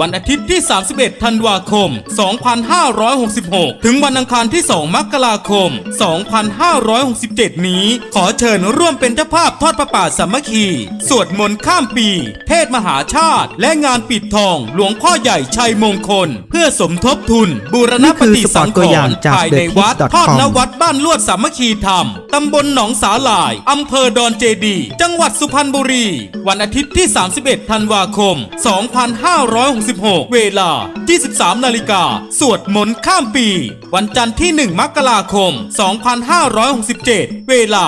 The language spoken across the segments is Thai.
วันอาทิตย์ที่ 31 ธันวาคม 2566 ถึงวันอังคารที่ 2 มกราคม 2567 นี้ ขอเชิญร่วมเป็นเจ้าภาพทอดประป่าสามัคคี สวดมนต์ข้ามปี เทศมหาชาติ และงานปิดทอง หลวงพ่อใหญ่ชัยมงคล เพื่อสมทบทุน บูรณปฏิสังขนี่คือสปอร์ตตัวอรย่างณ์จากภายในวัด TheTip.com ทอดนวัดบ้านลวดสามัคคีธรรม ตำบลหนองสาหลาย อำเภอดอนเจดี จังหวัดสุพรรณบุรี วันอาทิตย์ที่ 31 ธันวาคม2566 เวลา 23 นาฬิกา สวดมนต์ข้ามปี วันจันทร์ที่ 1 มกราคม 2567 เวลา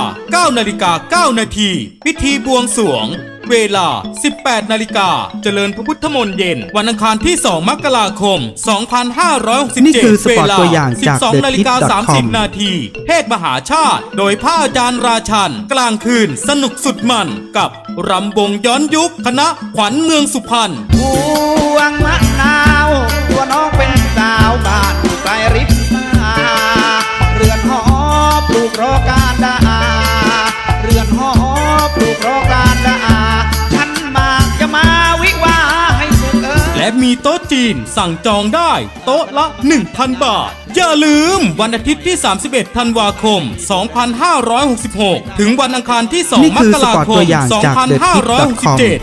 9 นาฬิกา 9 นาที พิธีบวงสรวงเวลา 18 นาฬิกา เจริญพระพุทธมนต์เย็น วันอังคารที่ 2 มกราคม 2567นี่คือสเวปอร์ตลาตัวอย่างจาก 12 นาฬิกา TheTip.com 30 นาที เทศมหาชาติ โดยพระอาจารย์ราชัน กลางคืน สนุกสุดมัน กับรำวงย้อนยุค คณะขวัญเมืองสุพรรณพ วงมะนาว ตัวน้องเป็นสาวบ้านอยู่ไกลริบมาเรือนหอปลูกรอกา โต๊ะจีน สั่งจองได้ โต๊ะละ 1,000 บาท อย่าลืมวันอาทิตย์ที่ 31 ธันวาคม 2566 ถึงวันอังคารที่นี่2มคือกราสปอร์ตคตัมวอย่างจาก TheTip.com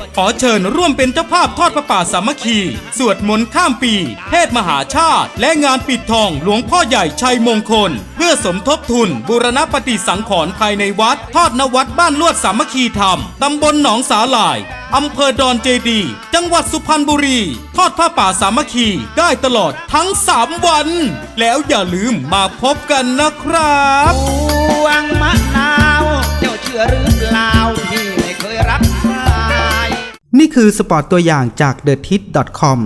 2567 ขอเชิญร่วมเป็นเจ้าภาพทอดประป่าสามัคคี สวดมนต์ข้ามปี เทศมหาชาติ และงานปิดทองหลวงพ่อใหญ่ชัยมงคล เพื่อสมทบทุน บูรณปฏิสังขรณ์ภายในวัด ทอดนวัดบ้านลวดสามัคคีธรรมตำบลหนองสาหลาย อำเภอดอนเจดี จังหวัดสุพรรณบุรี ทอดผ้าป่าสามัคคีได้ตลอดทั้ง 3 วัน แล้วอย่าลืมมาพบกันนะครับพวงมะนาวเจ้าเชื่อหรือเปล่าที่ไม่เคยรักใครนี่คือสปอร์ตตัวอย่างจาก t h e t i t c o m